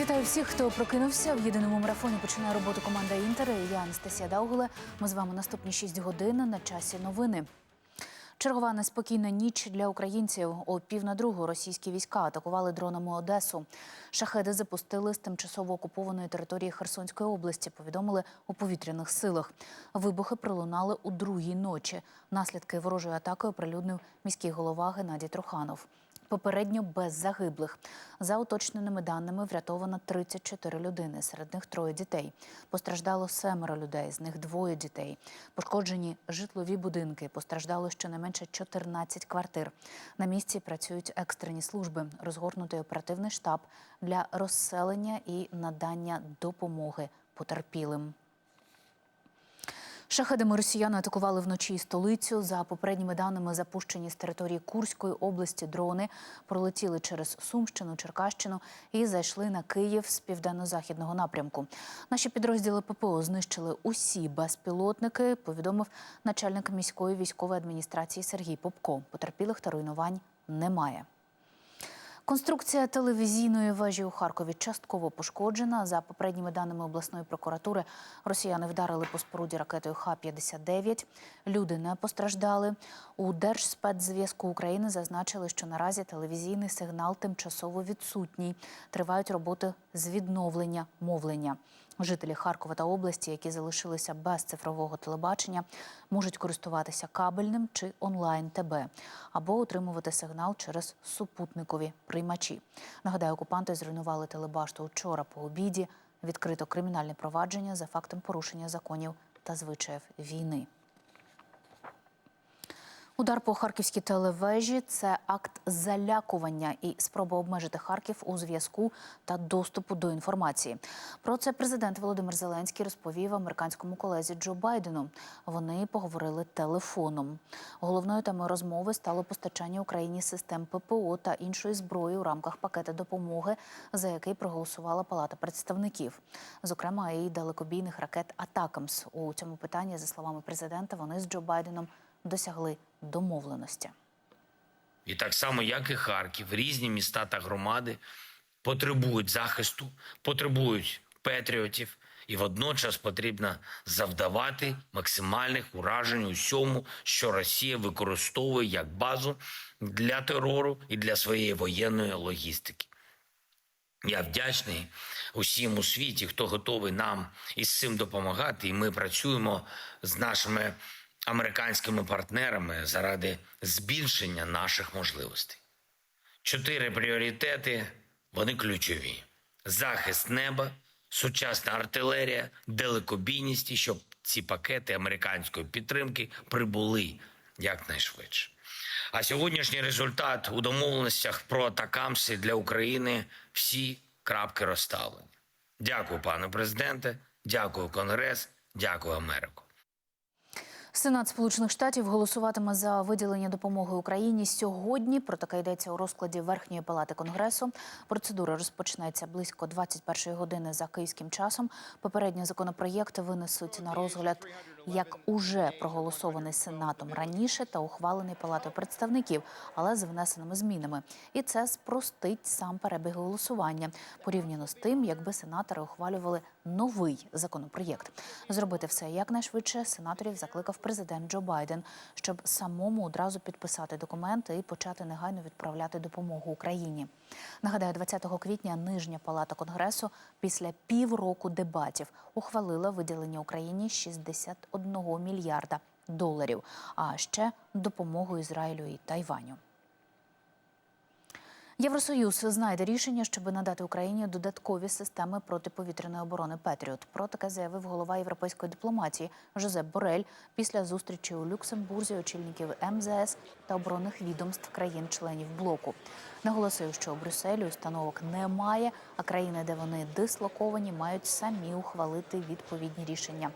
Вітаю всіх, хто прокинувся. В єдиному марафоні починає роботу команда Інтер. Я Анастасія Даугуле. Ми з вами наступні 6 годин на часі новини. Чергова неспокійна ніч для українців. О пів на другу російські війська атакували дронами Одесу. Шахеди запустили з тимчасово окупованої території Херсонської області. Повідомили у повітряних силах. Вибухи пролунали у другій ночі. Наслідки ворожої атаки оприлюднив міський голова Геннадій Труханов. Попередньо без загиблих. За уточненими даними врятовано 34 людини, серед них троє дітей. Постраждало семеро людей, з них двоє дітей. Пошкоджені житлові будинки. Постраждало щонайменше 14 квартир. На місці працюють екстрені служби, розгорнутий оперативний штаб для розселення і надання допомоги потерпілим. Шахедами росіяни атакували вночі столицю. За попередніми даними, запущені з території Курської області дрони пролетіли через Сумщину, Черкащину і зайшли на Київ з південно-західного напрямку. Наші підрозділи ППО знищили усі безпілотники. Повідомив начальник міської військової адміністрації Сергій Попко. Потерпілих та руйнувань немає. Конструкція телевізійної вежі у Харкові частково пошкоджена. За попередніми даними обласної прокуратури, росіяни вдарили по споруді ракетою Х-59. Люди не постраждали. У Держспецзв'язку України зазначили, що наразі телевізійний сигнал тимчасово відсутній. Тривають роботи з відновлення мовлення. Жителі Харкова та області, які залишилися без цифрового телебачення, можуть користуватися кабельним чи онлайн ТБ або отримувати сигнал через супутникові приймачі. Нагадаю, окупанти зруйнували телебашту вчора по обіді. Відкрито кримінальне провадження за фактом порушення законів та звичаїв війни. Удар по харківській телевежі це акт залякування і спроба обмежити Харків у зв'язку та доступу до інформації. Про це президент Володимир Зеленський розповів американському колезі Джо Байдену. Вони поговорили телефоном. Головною темою розмови стало постачання Україні систем ППО та іншої зброї у рамках пакета допомоги, за який проголосувала Палата представників, зокрема і далекобійних ракет Атакамс. У цьому питанні, за словами президента, вони з Джо Байденом досягли домовленості. І так само, як і Харків, різні міста та громади потребують захисту, потребують патріотів, і водночас потрібно завдавати максимальних уражень усьому, що Росія використовує як базу для терору і для своєї воєнної логістики. Я вдячний усім у світі, хто готовий нам із цим допомагати, і ми працюємо з нашими американськими партнерами заради збільшення наших можливостей. Чотири пріоритети вони ключові: захист неба, сучасна артилерія, далекобійність і щоб ці пакети американської підтримки прибули якнайшвидше. А сьогоднішній результат у домовленостях про атакамси для України всі крапки розставлені. Дякую, пане президенте, дякую, Конгрес, дякую, Америку. Сенат Сполучених Штатів голосуватиме за виділення допомоги Україні сьогодні. Про таке йдеться у розкладі Верхньої палати Конгресу. Процедура розпочнеться близько 21 години за київським часом. Попередні законопроєкти винесуть на розгляд як уже проголосований сенатом раніше та ухвалений палатою представників, але з внесеними змінами. І це спростить сам перебіг голосування порівняно з тим, якби сенатори ухвалювали новий законопроєкт. Зробити все якнайшвидше сенаторів закликав президент Джо Байден, щоб самому одразу підписати документи і почати негайно відправляти допомогу Україні. Нагадаю, 20 квітня нижня палата конгресу після півроку дебатів ухвалила виділення Україні 61 мільярда доларів, а ще допомогу Ізраїлю і Тайваню. Євросоюз знайде рішення, щоб надати Україні додаткові системи протиповітряної оборони Петріот. Про таке заявив голова європейської дипломатії Жозеп Борель після зустрічі у Люксембурзі очільників МЗС та оборонних відомств країн-членів блоку. Наголосив, що у Брюсселі установок немає, а країни, де вони дислоковані, мають самі ухвалити відповідні рішення.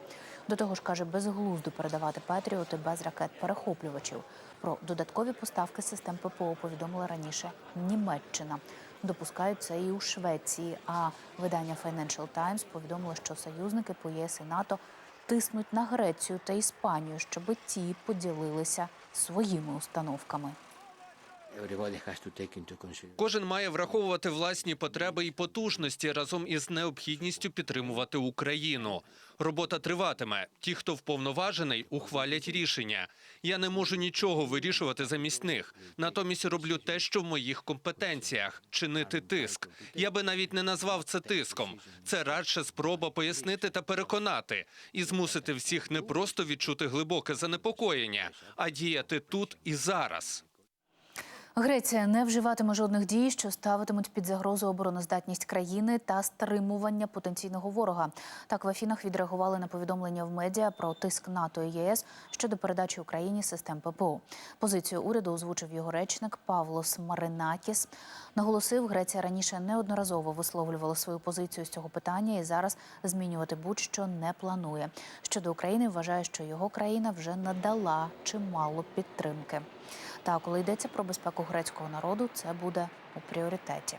До того ж, каже, безглуздо передавати Петріоти без ракет-перехоплювачів. Про додаткові поставки систем ППО повідомила раніше Німеччина. Допускають це і у Швеції. А видання Financial Times повідомило, що союзники по ЄС і НАТО тиснуть на Грецію та Іспанію, щоб ті поділилися своїми установками. Кожен має враховувати власні потреби і потужності разом із необхідністю підтримувати Україну. Робота триватиме. Ті, хто вповноважений, ухвалять рішення. Я не можу нічого вирішувати замість них. Натомість роблю те, що в моїх компетенціях чинити тиск. Я би навіть не назвав це тиском. Це радше спроба пояснити та переконати і змусити всіх не просто відчути глибоке занепокоєння, а діяти тут і зараз. Греція не вживатиме жодних дій, що ставитимуть під загрозу обороноздатність країни та стримування потенційного ворога. Так в Афінах відреагували на повідомлення в медіа про тиск НАТО і ЄС щодо передачі Україні систем ППО. Позицію уряду озвучив його речник Павлос Маринакіс. Наголосив, Греція раніше неодноразово висловлювала свою позицію з цього питання і зараз змінювати будь-що не планує. Щодо України, вважає, що його країна вже надала чимало підтримки. Та коли йдеться про безпеку грецького народу, це буде у пріоритеті.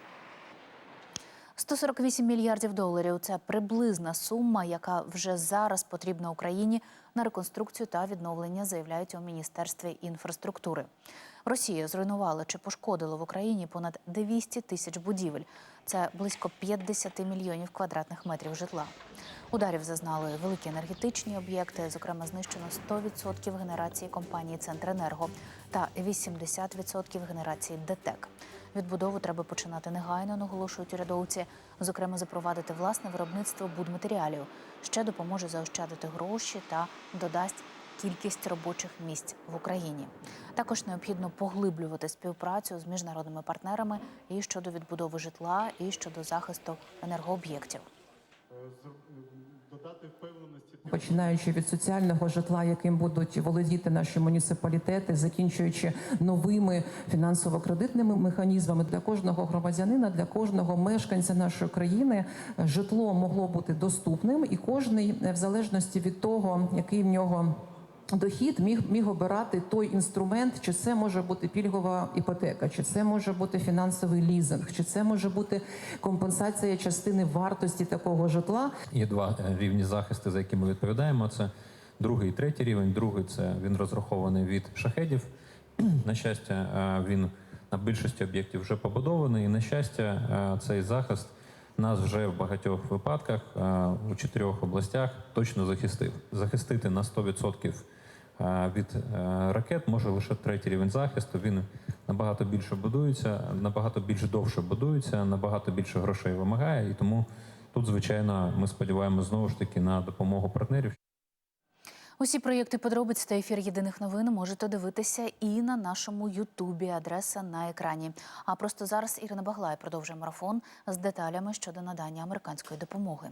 148 мільярдів доларів це приблизна сума, яка вже зараз потрібна Україні на реконструкцію та відновлення, заявляють у міністерстві інфраструктури. Росія зруйнувала чи пошкодила в Україні понад 200 тисяч будівель. Це близько 50 мільйонів квадратних метрів житла. Ударів зазнали великі енергетичні об'єкти, зокрема знищено 100% генерації компанії Центренерго та 80% генерації ДТЕК. Відбудову треба починати негайно, наголошують урядовці. Зокрема, запровадити власне виробництво будматеріалів. Ще допоможе заощадити гроші та додасть кількість робочих місць в Україні. Також необхідно поглиблювати співпрацю з міжнародними партнерами і щодо відбудови житла, і щодо захисту енергооб'єктів. Починаючи від соціального житла, яким будуть володіти наші муніципалітети, закінчуючи новими фінансово-кредитними механізмами для кожного громадянина, для кожного мешканця нашої країни житло могло бути доступним, і кожний, е, в залежності від того, який в нього. Дохід міг міг обирати той інструмент, чи це може бути пільгова іпотека, чи це може бути фінансовий лізинг, чи це може бути компенсація частини вартості такого житла. Є два е, рівні захисту, за які ми відповідаємо. Це другий і третій рівень. Другий це він розрахований від шахедів. На щастя, е, він на більшості об'єктів вже побудований. І на щастя, е, цей захист нас вже в багатьох випадках у чотирьох областях точно захистив. Захистити на 100% е, від е, ракет може лише третій рівень захисту. Він набагато більше будується, набагато більш довше будується, набагато більше грошей вимагає. І тому тут, звичайно, ми сподіваємося знову ж таки на допомогу партнерів. Усі проєкти подробиць та ефір єдиних новин можете дивитися і на нашому Ютубі. Адреса на екрані. А просто зараз Ірина Баглай продовжує марафон з деталями щодо надання американської допомоги.